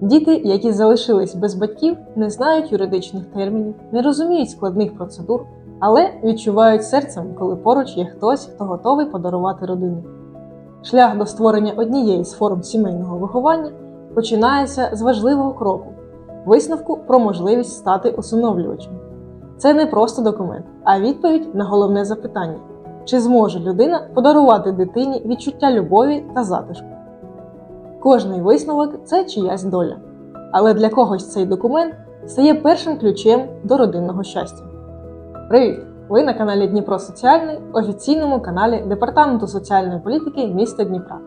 Діти, які залишились без батьків, не знають юридичних термінів, не розуміють складних процедур, але відчувають серцем, коли поруч є хтось, хто готовий подарувати родину. Шлях до створення однієї з форм сімейного виховання починається з важливого кроку висновку про можливість стати усиновлювачем. Це не просто документ, а відповідь на головне запитання: чи зможе людина подарувати дитині відчуття любові та затишку? Кожний висновок це чиясь доля. Але для когось цей документ стає першим ключем до родинного щастя. Привіт! Ви на каналі Дніпро Соціальний, офіційному каналі Департаменту соціальної політики міста Дніпра.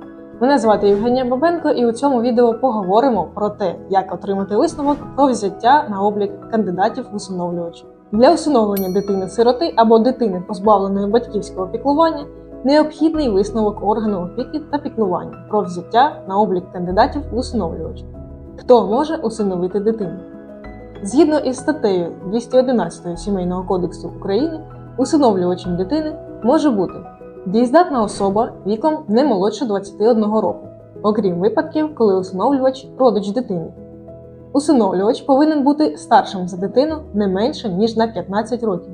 Мене звати Євгенія Бабенко, і у цьому відео поговоримо про те, як отримати висновок про взяття на облік кандидатів в усиновлювачі. Для усиновлення дитини-сироти або дитини, позбавленої батьківського піклування, необхідний висновок органу опіки та піклування про взяття на облік кандидатів в усиновлювачі. Хто може усиновити дитину? Згідно із статтею 211 Сімейного кодексу України, усиновлювачем дитини може бути дієздатна особа віком не молодше 21 року, окрім випадків, коли усиновлювач родич дитини. Усиновлювач повинен бути старшим за дитину не менше ніж на 15 років.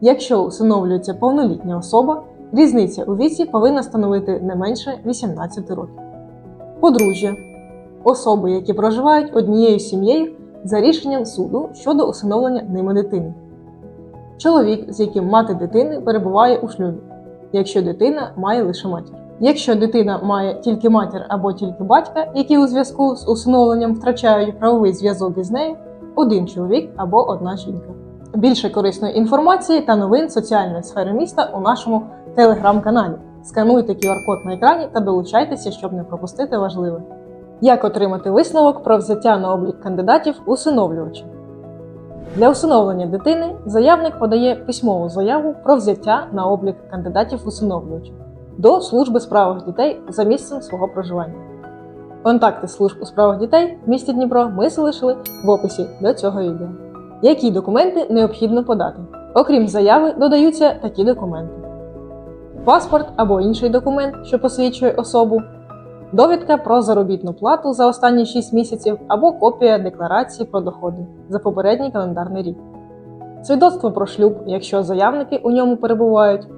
Якщо усиновлюється повнолітня особа, різниця у віці повинна становити не менше 18 років. Подружжя особи, які проживають однією сім'єю за рішенням суду щодо усиновлення ними дитини. Чоловік, з яким мати дитини перебуває у шлюбі, якщо дитина має лише матір. Якщо дитина має тільки матір або тільки батька, які у зв'язку з усиновленням втрачають правовий зв'язок із нею, один чоловік або одна жінка. Більше корисної інформації та новин соціальної сфери міста у нашому телеграм-каналі. Скануйте QR-код на екрані та долучайтеся, щоб не пропустити важливе. Як отримати висновок про взяття на облік кандидатів усиновлювачів? Для усиновлення дитини заявник подає письмову заяву про взяття на облік кандидатів усиновлювачів до служби справах дітей за місцем свого проживання. Контакти служб у справах дітей в місті Дніпро ми залишили в описі до цього відео. Які документи необхідно подати? Окрім заяви, додаються такі документи: паспорт або інший документ, що посвідчує особу, довідка про заробітну плату за останні 6 місяців або копія декларації про доходи за попередній календарний рік, свідоцтво про шлюб, якщо заявники у ньому перебувають,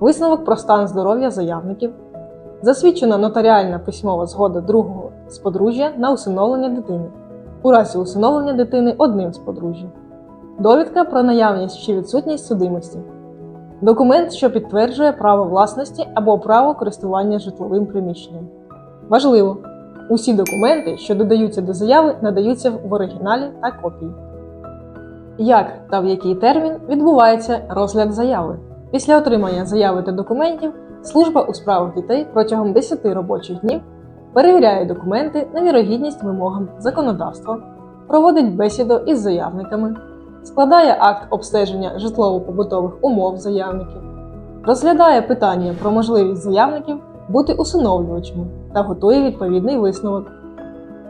висновок про стан здоров'я заявників, засвідчена нотаріальна письмова згода другого з подружжя на усиновлення дитини, у разі усиновлення дитини одним з подружжя, довідка про наявність чи відсутність судимості. Документ, що підтверджує право власності або право користування житловим приміщенням. Важливо! Усі документи, що додаються до заяви, надаються в оригіналі та копії. Як та в який термін відбувається розгляд заяви? Після отримання заяви та документів служба у справах дітей протягом 10 робочих днів перевіряє документи на вірогідність вимогам законодавства, проводить бесіду із заявниками, складає акт обстеження житлово-побутових умов заявників, розглядає питання про можливість заявників бути усиновлювачами та готує відповідний висновок.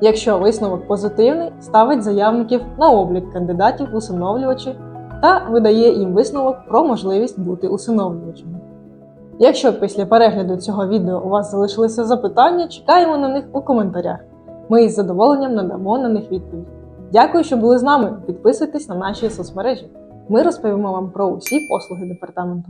Якщо висновок позитивний, ставить заявників на облік кандидатів в усиновлювачі та видає їм висновок про можливість бути усиновлювачами. Якщо після перегляду цього відео у вас залишилися запитання, чекаємо на них у коментарях. Ми із задоволенням надамо на них відповідь. Дякую, що були з нами. Підписуйтесь на наші соцмережі. Ми розповімо вам про усі послуги департаменту.